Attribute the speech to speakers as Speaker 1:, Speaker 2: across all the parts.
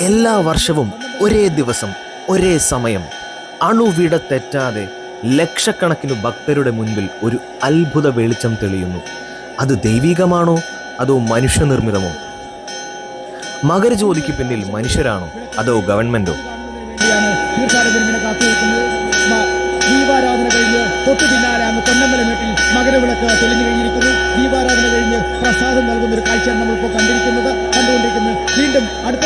Speaker 1: എല്ലാ വർഷവും ഒരേ ദിവസം ഒരേ സമയം. അണുവിട തെറ്റാതെ ലക്ഷക്കണക്കിന് ഭക്തരുടെ മുൻപിൽ ഒരു അത്ഭുത വെളിച്ചം തെളിയുന്നു. അത് ദൈവികമാണോ? അതോ മനുഷ്യനിർമ്മിതമോ? മകരജ്യോതിക്ക് പിന്നിൽ മനുഷ്യരാണോ? അതോ ഗവൺമെന്റോ?
Speaker 2: ദീപാരാധന കഴിഞ്ഞ് പ്രസാദം നൽകുന്ന ഒരു കാഴ്ചയാണ് നമ്മളിപ്പോൾ കണ്ടിരിക്കുന്നത്. കണ്ടുകൊണ്ടിരിക്കുന്നത്. വീണ്ടും അടുത്ത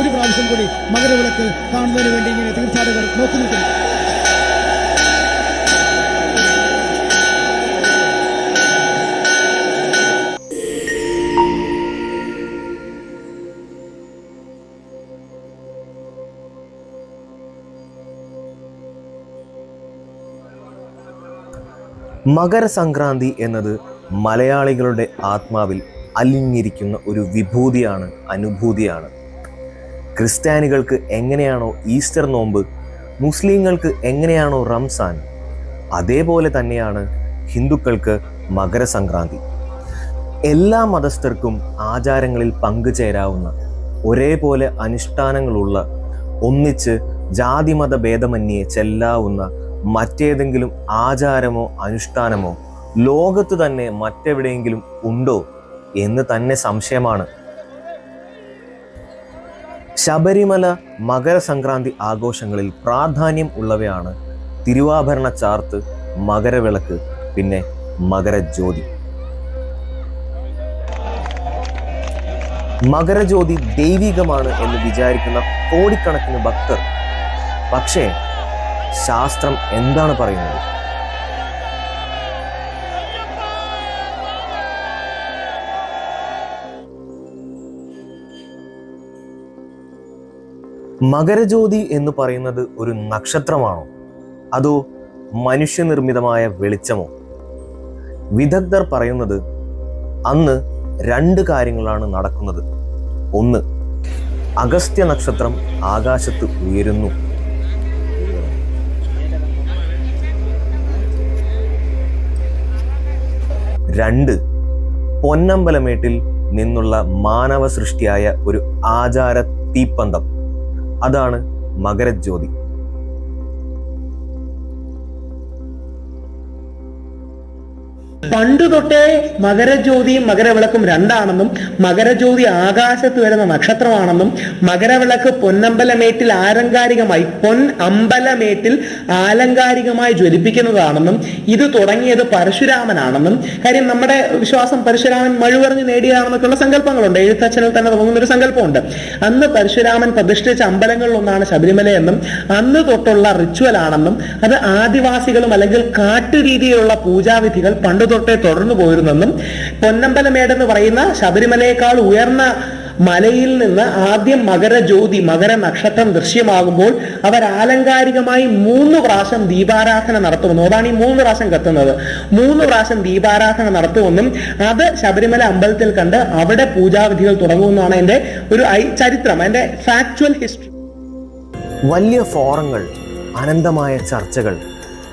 Speaker 2: ഒരു പ്രാവശ്യം കൂടി മകരവിളക്ക് കാണുന്നതിന് വേണ്ടി ഇങ്ങനെ തീർത്ഥാടകർ നോക്കി നിൽക്കുന്നു.
Speaker 1: മകരസംക്രാന്തി എന്നത് മലയാളികളുടെ ആത്മാവിൽ അലിഞ്ഞിരിക്കുന്ന ഒരു വിഭൂതിയാണ് അനുഭൂതിയാണ്. ക്രിസ്ത്യാനികൾക്ക് എങ്ങനെയാണോ ഈസ്റ്റർ നോമ്പ് മുസ്ലിങ്ങൾക്ക് എങ്ങനെയാണോ റംസാൻ അതേപോലെ തന്നെയാണ് ഹിന്ദുക്കൾക്ക് മകരസംക്രാന്തി. എല്ലാ മതസ്ഥർക്കും ആചാരങ്ങളിൽ പങ്കുചേരാവുന്ന ഒരേപോലെ അനുഷ്ഠാനങ്ങളുള്ള ഒന്നിച്ച് ജാതിമത ഭേദമന്യേ ചെല്ലാവുന്ന മറ്റേതെങ്കിലും ആചാരമോ അനുഷ്ഠാനമോ ലോകത്ത് തന്നെ മറ്റെവിടെയെങ്കിലും ഉണ്ടോ എന്ന് തന്നെ സംശയമാണ്. ശബരിമല മകരസംക്രാന്തി ആഘോഷങ്ങളിൽ പ്രാധാന്യം ഉള്ളവയാണ് തിരുവാഭരണ ചാർത്ത് മകരവിളക്ക് പിന്നെ മകരജ്യോതി. മകരജ്യോതി ദൈവികമാണ് എന്ന് വിചാരിക്കുന്ന കോടിക്കണക്കിന് ഭക്തർ. പക്ഷേ ശാസ്ത്രം എന്താണ് പറയുന്നത്? മകരജ്യോതി എന്ന് പറയുന്നത് ഒരു നക്ഷത്രമാണോ? അതോ മനുഷ്യനിർമ്മിതമായ വെളിച്ചമോ? വിദഗ്ധർ പറയുന്നത് അന്ന് രണ്ട് കാര്യങ്ങളാണ് നടക്കുന്നത്. ഒന്ന് അഗസ്ത്യ നക്ഷത്രം ആകാശത്ത് ഉയരുന്നു. രണ്ട് പൊന്നമ്പലമേട്ടിൽ നിന്നുള്ള മാനവ സൃഷ്ടിയായ ഒരു ആചാര തീപ്പന്തം. അതാണ് മകരജ്യോതി.
Speaker 3: പണ്ട് തൊട്ടേ മകരജ്യോതിയും മകരവിളക്കും രണ്ടാണെന്നും മകരജ്യോതി ആകാശത്ത് വരുന്ന നക്ഷത്രമാണെന്നും മകരവിളക്ക് പൊന്നമ്പലമേട്ടിൽ ആലങ്കാരികമായി പൊൻ അമ്പലമേട്ടിൽ ആലങ്കാരികമായി ജ്വലിപ്പിക്കുന്നതാണെന്നും ഇത് തുടങ്ങിയത് പരശുരാമനാണെന്നും കാര്യം നമ്മുടെ വിശ്വാസം പരശുരാമൻ മഴുവറിഞ്ഞ് നേടിയതാണെന്നൊക്കെയുള്ള സങ്കല്പങ്ങളുണ്ട്. എഴുത്തച്ഛനിൽ തന്നെ തോന്നുന്നൊരു സങ്കല്പമുണ്ട്. അന്ന് പരശുരാമൻ പ്രതിഷ്ഠിച്ച അമ്പലങ്ങളിലൊന്നാണ് ശബരിമല എന്നും അന്ന് തൊട്ടുള്ള റിച്വൽ ആണെന്നും അത് ആദിവാസികളും അല്ലെങ്കിൽ കാട്ടുരീതിയിലുള്ള പൂജാവിധികൾ പണ്ട് തൊട്ടേ തുടർന്നു പോയിരുന്നെന്നും പൊന്നമ്പലമേട് എന്ന് പറയുന്ന ശബരിമലയേക്കാൾ ഉയർന്ന മലയിൽ നിന്ന് ആദ്യം മകരജ്യോതി മകര നക്ഷത്രം ദൃശ്യമാകുമ്പോൾ അവർ ആലങ്കാരികമായി മൂന്ന് പ്രാവശ്യം ദീപാരാധന നടത്തുമെന്നും അതാണ് ഈ മൂന്ന് പ്രാവശ്യം കത്തുന്നത്. മൂന്ന് പ്രാവശ്യം ദീപാരാധന നടത്തുമെന്നും അത് ശബരിമല അമ്പലത്തിൽ കണ്ട് അവിടെ പൂജാവിധികൾ തുടങ്ങുമെന്നാണ് എന്റെ ഒരു ചരിത്രം എന്റെ ഫാക്ച്വൽ ഹിസ്റ്ററി
Speaker 1: വലിയ ഫോറങ്ങൾ അനന്തമായ ചർച്ചകൾ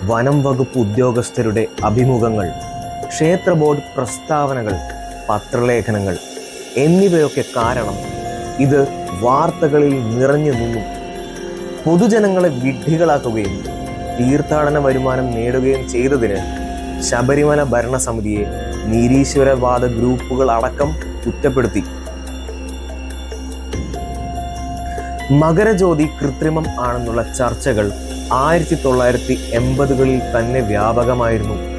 Speaker 1: വനം വകുപ്പ് ഉദ്യോഗസ്ഥരുടെ അഭിമുഖങ്ങൾ ക്ഷേത്ര ബോർഡ് പ്രസ്താവനകൾ പത്രലേഖനങ്ങൾ എന്നിവയൊക്കെ കാരണം ഇത് വാർത്തകളിൽ നിറഞ്ഞു നിന്നു. പൊതുജനങ്ങളെ വിഡ്ഢികളാക്കുകയും തീർത്ഥാടന വരുമാനം നേടുകയും ചെയ്തതിന് ശബരിമല ഭരണസമിതിയെ നിരീശ്വരവാദ ഗ്രൂപ്പുകൾ അടക്കം കുറ്റപ്പെടുത്തി. മകരജ്യോതി കൃത്രിമം ആണെന്നുള്ള ചർച്ചകൾ ആയിരത്തി തൊള്ളായിരത്തി എൺപതുകളിൽ തന്നെ വ്യാപകമായിരുന്നു.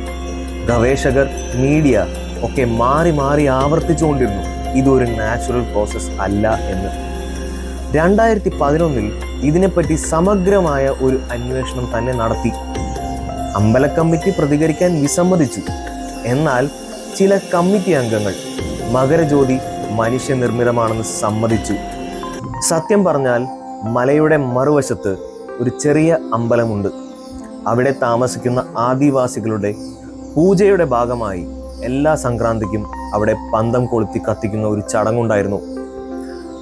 Speaker 1: ഗവേഷകർ മീഡിയ ഒക്കെ മാറി മാറി ആവർത്തിച്ചുകൊണ്ടിരുന്നു. ഇതൊരു നാച്ചുറൽ പ്രോസസ് അല്ല എന്ന്. രണ്ടായിരത്തി പതിനൊന്നിൽ ഇതിനെപ്പറ്റി സമഗ്രമായ ഒരു അന്വേഷണം തന്നെ നടത്തി. അമ്പല കമ്മിറ്റി പ്രതികരിക്കാൻ വിസമ്മതിച്ചു. എന്നാൽ ചില കമ്മിറ്റി അംഗങ്ങൾ മകരജ്യോതി മനുഷ്യനിർമ്മിതമാണെന്ന് സമ്മതിച്ചു. സത്യം പറഞ്ഞാൽ മലയുടെ മറുവശത്ത് ഒരു ചെറിയ അമ്പലമുണ്ട്. അവിടെ താമസിക്കുന്ന ആദിവാസികളുടെ പൂജയുടെ ഭാഗമായി എല്ലാ സംക്രാന്തിക്കും അവിടെ പന്തം കൊളുത്തി കത്തിക്കുന്ന ഒരു ചടങ്ങുണ്ടായിരുന്നു.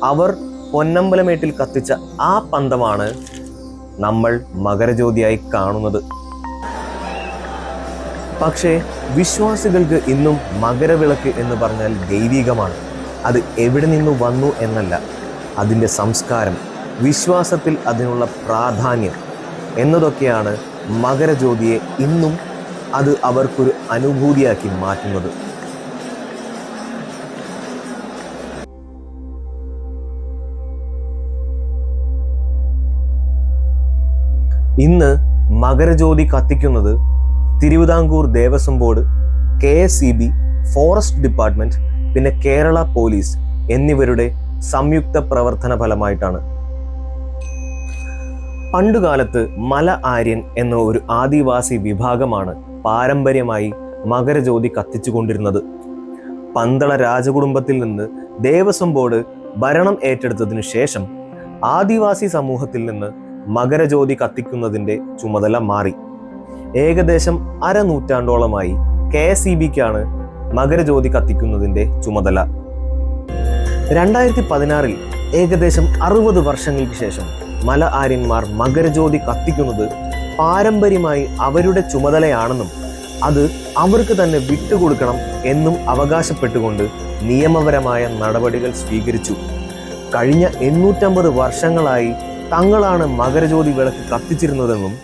Speaker 1: അവർ പൊന്നമ്പലമേട്ടിൽ കത്തിച്ച ആ പന്തമാണ് നമ്മൾ മകരജ്യോതിയായി കാണുന്നത്. പക്ഷേ വിശ്വാസികൾക്ക് ഇന്നും മകരവിളക്ക് എന്ന് പറഞ്ഞാൽ ദൈവികമാണ്. അത് എവിടെ നിന്ന് വന്നു എന്നല്ല അതിന്റെ സംസ്കാരം വിശ്വാസത്തിൽ അതിനുള്ള പ്രാധാന്യം എന്നതൊക്കെയാണ് മകരജ്യോതിയെ ഇന്നും അത് അവർക്കൊരു അനുഭൂതിയാക്കി മാറ്റുന്നത്. ഇന്ന് മകരജ്യോതി കത്തിക്കുന്നത് Thiruvithamkoor Devaswom board K S E B forest department പിന്നെ കേരള പോലീസ് എന്നിവരുടെ സംയുക്ത പ്രവർത്തന ഫലമായിട്ടാണ്. പണ്ടുകാലത്ത് മല ആര്യൻ എന്ന ഒരു ആദിവാസി വിഭാഗമാണ് പാരമ്പര്യമായി മകരജ്യോതി കത്തിച്ചുകൊണ്ടിരുന്നത്. പന്തള രാജകുടുംബത്തിൽ നിന്ന് ദേവസ്വം ബോർഡ് ഭരണം ഏറ്റെടുത്തതിനു ശേഷം ആദിവാസി സമൂഹത്തിൽ നിന്ന് മകരജ്യോതി കത്തിക്കുന്നതിന്റെ ചുമതല മാറി. ഏകദേശം അരനൂറ്റാണ്ടോളമായി കെ എസ് ഇ ബിക്കാണ് മകരജ്യോതി കത്തിക്കുന്നതിന്റെ ചുമതല. രണ്ടായിരത്തി പതിനാറിൽ ഏകദേശം അറുപത് വർഷങ്ങൾക്ക് ശേഷം മല ആര്യന്മാർ മകരജ്യോതി കത്തിക്കുന്നത് പാരമ്പര്യമായി അവരുടെ ചുമതലയാണെന്നും അത് അവർക്ക് തന്നെ വിട്ടുകൊടുക്കണം എന്നും അവകാശപ്പെട്ടുകൊണ്ട് നിയമപരമായ നടപടികൾ സ്വീകരിച്ചു. കഴിഞ്ഞ എണ്ണൂറ്റമ്പത് വർഷങ്ങളായി തങ്ങളാണ് മകരജ്യോതി വിളക്ക് കത്തിച്ചിരുന്നതെന്നും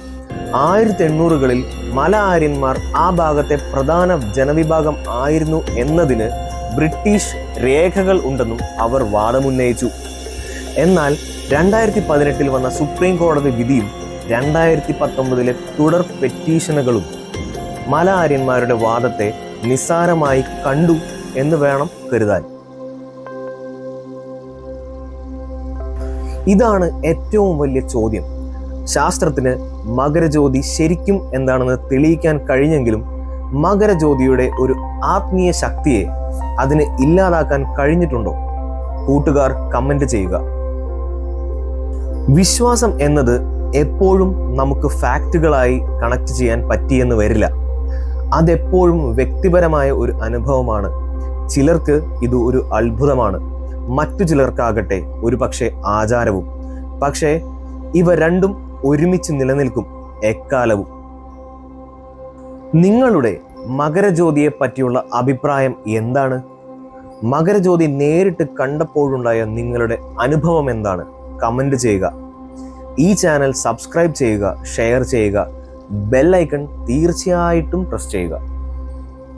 Speaker 1: ആയിരത്തി എണ്ണൂറുകളിൽ മല ആര്യന്മാർ ആ ഭാഗത്തെ പ്രധാന ജനവിഭാഗം ആയിരുന്നു എന്നതിന് ബ്രിട്ടീഷ് രേഖകൾ ഉണ്ടെന്നും അവർ വാദമുന്നയിച്ചു. എന്നാൽ രണ്ടായിരത്തി പതിനെട്ടിൽ വന്ന സുപ്രീം കോടതി വിധിയും രണ്ടായിരത്തി പത്തൊമ്പതിലെ തുടർ പെറ്റീഷനുകളും മല ആര്യന്മാരുടെ വാദത്തെ നിസ്സാരമായി കണ്ടു എന്ന് വേണം കരുതാൻ. ഇതാണ് ഏറ്റവും വലിയ ചോദ്യം. ശാസ്ത്രത്തിന് മകരജ്യോതി ശരിക്കും എന്താണെന്ന് തെളിയിക്കാൻ കഴിഞ്ഞെങ്കിലും മകരജ്യോതിയുടെ ഒരു ആത്മീയ ശക്തിയെ അതിന് ഇല്ലാതാക്കാൻ കഴിഞ്ഞിട്ടുണ്ടോ? കൂട്ടുകാർ കമന്റ് ചെയ്യുക. വിശ്വാസം എന്നത് എപ്പോഴും നമുക്ക് ഫാക്റ്റുകളായി കണക്ട് ചെയ്യാൻ പറ്റിയെന്ന് വരില്ല. അതെപ്പോഴും വ്യക്തിപരമായ ഒരു അനുഭവമാണ്. ചിലർക്ക് ഇത് ഒരു അത്ഭുതമാണ്. മറ്റു ചിലർക്കാകട്ടെ ഒരു പക്ഷേ ആചാരവും. പക്ഷേ ഇവ രണ്ടും ഒരുമിച്ച് നിലനിൽക്കും എക്കാലവും. നിങ്ങളുടെ മകരജ്യോതിയെ പറ്റിയുള്ള അഭിപ്രായം എന്താണ്? മകരജ്യോതി നേരിട്ട് കണ്ടപ്പോഴുണ്ടായ നിങ്ങളുടെ അനുഭവം എന്താണ്? കമന്റ് ചെയ്യുക. ഈ ചാനൽ സബ്സ്ക്രൈബ് ചെയ്യുക ഷെയർ ചെയ്യുക ബെല്ലൈക്കൺ തീർച്ചയായിട്ടും പ്രസ് ചെയ്യുക.